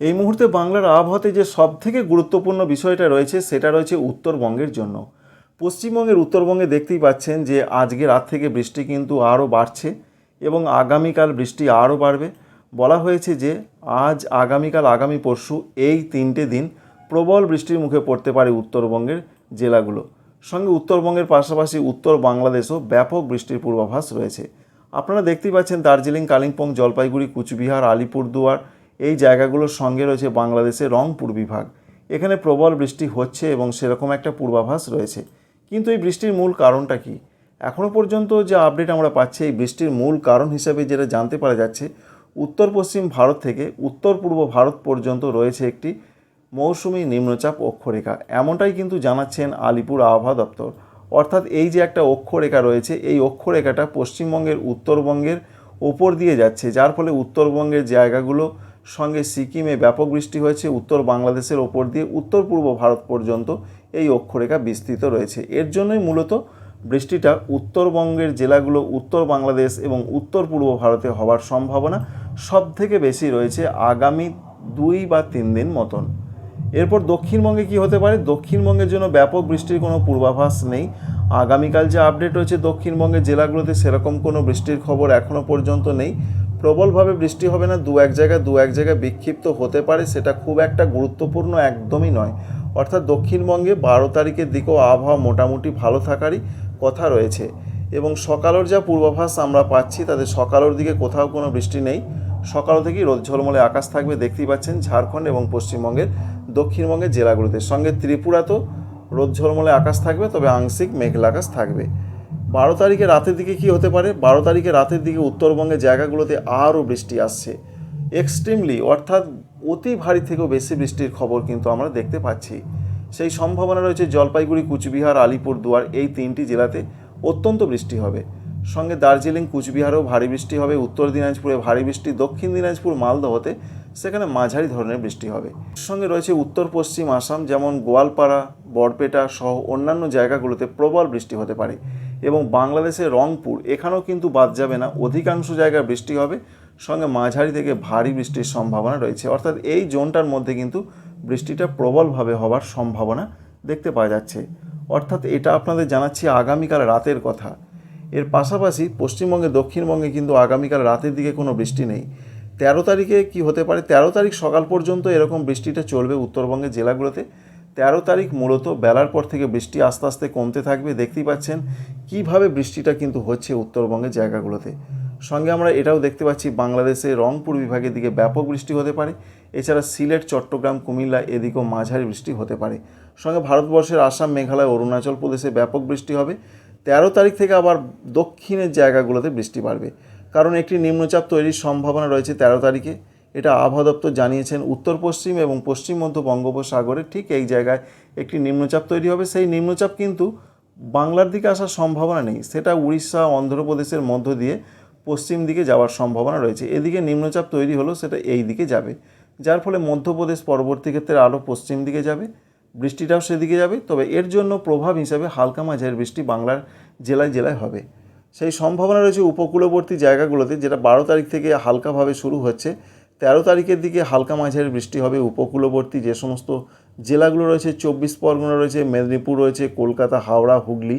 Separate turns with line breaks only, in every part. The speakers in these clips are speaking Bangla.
এই মুহূর্তে বাংলার আবহাওয়াতে যে সব থেকে গুরুত্বপূর্ণ বিষয়টা রয়েছে, সেটা রয়েছে উত্তরবঙ্গের জন্য। পশ্চিমবঙ্গের উত্তরবঙ্গে দেখতেই পাচ্ছেন যে আজকে রাত থেকে বৃষ্টি কিন্তু আরও বাড়ছে এবং আগামীকাল বৃষ্টি আরও বাড়বে। বলা হয়েছে যে আজ, আগামীকাল, আগামী পরশু এই তিনটে দিন প্রবল বৃষ্টির মুখে পড়তে পারে উত্তরবঙ্গের জেলাগুলো। সঙ্গে উত্তরবঙ্গের পাশাপাশি উত্তর বাংলাদেশও ব্যাপক বৃষ্টির পূর্বাভাস রয়েছে। আপনারা দেখতেই পাচ্ছেন দার্জিলিং, কালিম্পং, জলপাইগুড়ি, কুচবিহার, আলিপুরদুয়ার এই জায়গাগুলোর সঙ্গে রয়েছে বাংলাদেশের রংপুর বিভাগ। এখানে প্রবল বৃষ্টি হচ্ছে এবং সেরকম একটা পূর্বাভাস রয়েছে। কিন্তু এই বৃষ্টির মূল কারণটা কি? এখনও পর্যন্ত যে আপডেট আমরা পাচ্ছি, এই বৃষ্টির মূল কারণ হিসেবে যেটা জানতে পারা যাচ্ছে উত্তর পশ্চিম ভারত থেকে উত্তর পূর্ব ভারত পর্যন্ত রয়েছে একটি মৌসুমি নিম্নচাপ অক্ষরেখা। এমনটাই কিন্তু জানাচ্ছেন আলিপুর আবহাওয়া দপ্তর। অর্থাৎ এই যে একটা অক্ষরেখা রয়েছে, এই অক্ষরেখাটা পশ্চিমবঙ্গের উত্তরবঙ্গের ওপর দিয়ে যাচ্ছে, যার ফলে উত্তরবঙ্গের জায়গাগুলো সঙ্গে সিকিমে ব্যাপক বৃষ্টি হয়েছে, উত্তর বাংলাদেশের ওপর দিয়ে উত্তর পূর্ব ভারত পর্যন্ত এই অক্ষরেখা বিস্তৃত রয়েছে। এর জন্যই মূলত বৃষ্টিটা উত্তরবঙ্গের জেলাগুলো উত্তর বাংলাদেশ এবং উত্তর পূর্ব ভারতে হওয়ার সম্ভাবনা সব থেকে বেশি রয়েছে আগামী দুই বা তিন দিন মতন। এরপর দক্ষিণবঙ্গে কি হতে পারে? দক্ষিণবঙ্গের জন্য ব্যাপক বৃষ্টির কোনো পূর্বাভাস নেই। আগামীকাল যে আপডেট হয়েছে দক্ষিণবঙ্গের জেলাগুলোতে সেরকম কোনো বৃষ্টির খবর এখনও পর্যন্ত নেই। প্রবলভাবে বৃষ্টি হবে না, দু এক জায়গায়, দু এক জায়গায় বিক্ষিপ্ত হতে পারে, সেটা খুব একটা গুরুত্বপূর্ণ একদমই নয়। অর্থাৎ দক্ষিণবঙ্গে বারো তারিখের দিকেও আবহাওয়া মোটামুটি ভালো থাকারই কথা রয়েছে। এবং সকালের যা পূর্বাভাস আমরা পাচ্ছি তাদের সকালের দিকে কোথাও কোনো বৃষ্টি নেই। সকাল থেকেই রোদ ঝলমলে আকাশ থাকবে, দেখতেই পাচ্ছেন ঝাড়খণ্ড এবং পশ্চিমবঙ্গের দক্ষিণবঙ্গের জেলাগুলোতে। সঙ্গে ত্রিপুরাতেও রোদ ঝলমলে আকাশ থাকবে, তবে আংশিক মেঘলা আকাশ থাকবে। বারো তারিখে রাতের দিকে কি হতে পারে? বারো তারিখে রাতের দিকে উত্তরবঙ্গের জায়গাগুলোতে আরও বৃষ্টি আসছে। এক্সট্রিমলি অর্থাৎ অতি ভারী থেকেও বেশি বৃষ্টির খবর কিন্তু আমরা দেখতে পাচ্ছি। সেই সম্ভাবনা রয়েছে জলপাইগুড়ি, কুচবিহার, আলিপুরদুয়ার, এই তিনটি জেলাতে অত্যন্ত বৃষ্টি হবে। সঙ্গে দার্জিলিং, কুচবিহারেও ভারী বৃষ্টি হবে। উত্তর দিনাজপুরে ভারী বৃষ্টি, দক্ষিণ দিনাজপুর মালদহতে সেখানে মাঝারি ধরনের বৃষ্টি হবে। সঙ্গে রয়েছে উত্তর, পশ্চিম আসাম, যেমন গোয়ালপাড়া, বরপেটা সহ অন্যান্য জায়গাগুলোতে প্রবল বৃষ্টি হতে পারে। এবং বাংলাদেশের রংপুর, এখানেও কিন্তু বাদ যাবে না। অধিকাংশ জায়গায় বৃষ্টি হবে। সঙ্গে মাঝারি থেকে ভারী বৃষ্টির সম্ভাবনা রয়েছে। অর্থাৎ এই জোনটার মধ্যে কিন্তু বৃষ্টিটা প্রবলভাবে হওয়ার সম্ভাবনা দেখতে পাওয়া যাচ্ছে। অর্থাৎ এটা আপনাদের জানাচ্ছি আগামীকাল রাতের কথা। এর পাশাপাশি পশ্চিমবঙ্গে, দক্ষিণবঙ্গে কিন্তু আগামীকাল রাতের দিকে কোনো বৃষ্টি নেই। তেরো তারিখে কি হতে পারে? তেরো তারিখ সকাল পর্যন্ত এরকম বৃষ্টিটা চলবে উত্তরবঙ্গের জেলাগুলোতে। তেরো তারিখ মূলত বেলার পর থেকে বৃষ্টি আস্তে আস্তে কমতে থাকবে। দেখতেই পাচ্ছেন কীভাবে বৃষ্টিটা কিন্তু হচ্ছে উত্তরবঙ্গের জায়গাগুলোতে। সঙ্গে আমরা এটাও দেখতে পাচ্ছি বাংলাদেশে রংপুর বিভাগের দিকে ব্যাপক বৃষ্টি হতে পারে। এছাড়া সিলেট, চট্টগ্রাম, কুমিল্লা এদিকেও মাঝারি বৃষ্টি হতে পারে। সঙ্গে ভারতবর্ষের আসাম, মেঘালয়, অরুণাচল প্রদেশে ব্যাপক বৃষ্টি হবে। তেরো তারিখ থেকে আবার দক্ষিণের জায়গাগুলোতে বৃষ্টি বাড়বে। কারণ একটি নিম্নচাপ তৈরির সম্ভাবনা রয়েছে তেরো তারিখে। এটা আবহাওয়া দপ্তর জানিয়েছেন উত্তর পশ্চিম এবং পশ্চিম মধ্য বঙ্গোপসাগরে ঠিক এই জায়গায় একটি নিম্নচাপ তৈরি হবে। সেই নিম্নচাপ কিন্তু বাংলার দিকে আসার সম্ভাবনা নেই। সেটা উড়িষ্যা, অন্ধ্রপ্রদেশের মধ্য দিয়ে পশ্চিম দিকে যাওয়ার সম্ভাবনা রয়েছে। এদিকে নিম্নচাপ তৈরি হলো সেটা এই দিকে যাবে। যার ফলে মধ্যপ্রদেশ পরবর্তী ক্ষেত্রে আরও পশ্চিম দিকে যাবে, বৃষ্টিটাও সেদিকে যাবে। তবে এর জন্য প্রভাব হিসাবে হালকা মাঝের বৃষ্টি বাংলার জেলায় জেলায় হবে। সেই সম্ভাবনা রয়েছে উপকূলবর্তী জায়গাগুলোতে, যেটা বারো তারিখ থেকে হালকাভাবে শুরু হচ্ছে। তেরো তারিখের দিকে হালকা মাঝারি বৃষ্টি হবে, উপকূলবর্তী যে সমস্ত জেলাগুলো রয়েছে, চব্বিশ পরগনা রয়েছে, মেদিনীপুর রয়েছে, কলকাতা, হাওড়া, হুগলি,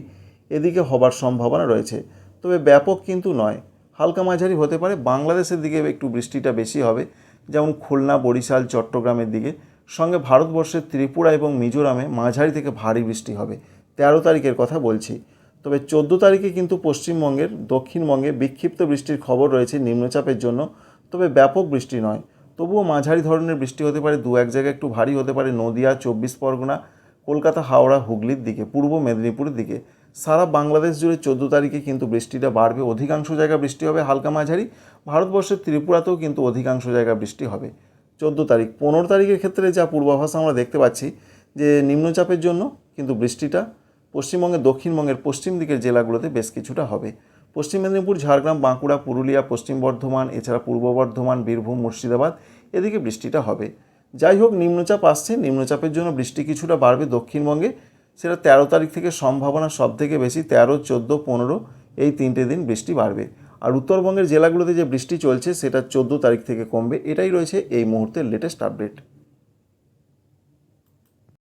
এদিকে হবার সম্ভাবনা রয়েছে। তবে ব্যাপক কিন্তু নয়, হালকা মাঝারি হতে পারে, বাংলাদেশের দিকে একটু বৃষ্টিটা বেশি হবে, যেমন খুলনা, বরিশাল, চট্টগ্রামের দিকে। সঙ্গে ভারতবর্ষের ত্রিপুরা এবং মিজোরামে মাঝারি থেকে ভারী বৃষ্টি হবে, তেরো তারিখের কথা বলছি। তবে চোদ্দ তারিখে কিন্তু পশ্চিমবঙ্গের, দক্ষিণবঙ্গে বিক্ষিপ্ত বৃষ্টির খবর রয়েছে নিম্নচাপের জন্য। তবে ব্যাপক বৃষ্টি নয়। তবুও মাঝারি ধরনের বৃষ্টি হতে পারে দু এক জায়গায় একটু ভারী হতে পারে, নদিয়া, চব্বিশ পরগনা, কলকাতা, হাওড়া, হুগলির দিকে, পূর্ব মেদিনীপুরের দিকে। সারা বাংলাদেশ জুড়ে চোদ্দ তারিখে কিন্তু বৃষ্টিটা বাড়বে, অধিকাংশ জায়গায় বৃষ্টি হবে হালকা মাঝারি। ভারতবর্ষের ত্রিপুরাতেও কিন্তু অধিকাংশ জায়গায় বৃষ্টি হবে। চোদ্দ তারিখ, পনেরো তারিখের ক্ষেত্রে যা পূর্বাভাস আমরা দেখতে পাচ্ছি যে নিম্নচাপের জন্য কিন্তু বৃষ্টিটা পশ্চিমবঙ্গের দক্ষিণবঙ্গের পশ্চিম দিকের জেলাগুলোতে বেশ কিছুটা হবে। পশ্চিম মেদিনীপুর, ঝাড়গ্রাম, বাঁকুড়া, পুরুলিয়া, পশ্চিম বর্ধমান, এছাড়া পূর্ব বর্ধমান, বীরভূম, মুর্শিদাবাদ এদিকে বৃষ্টিটা হবে। যাই হোক, নিম্নচাপ আসছে। নিম্নচাপের জন্য বৃষ্টি কিছুটা বাড়বে দক্ষিণবঙ্গে। সেটা তেরো তারিখ থেকে সম্ভাবনা সব থেকে বেশি, তেরো, চোদ্দ, পনেরো, এই তিনটে দিন বৃষ্টি বাড়বে। আর উত্তরবঙ্গের জেলাগুলোতে যে বৃষ্টি চলছে, সেটা চোদ্দ তারিখ থেকে কমবে। এটাই রয়েছে এই মুহূর্তের লেটেস্ট আপডেট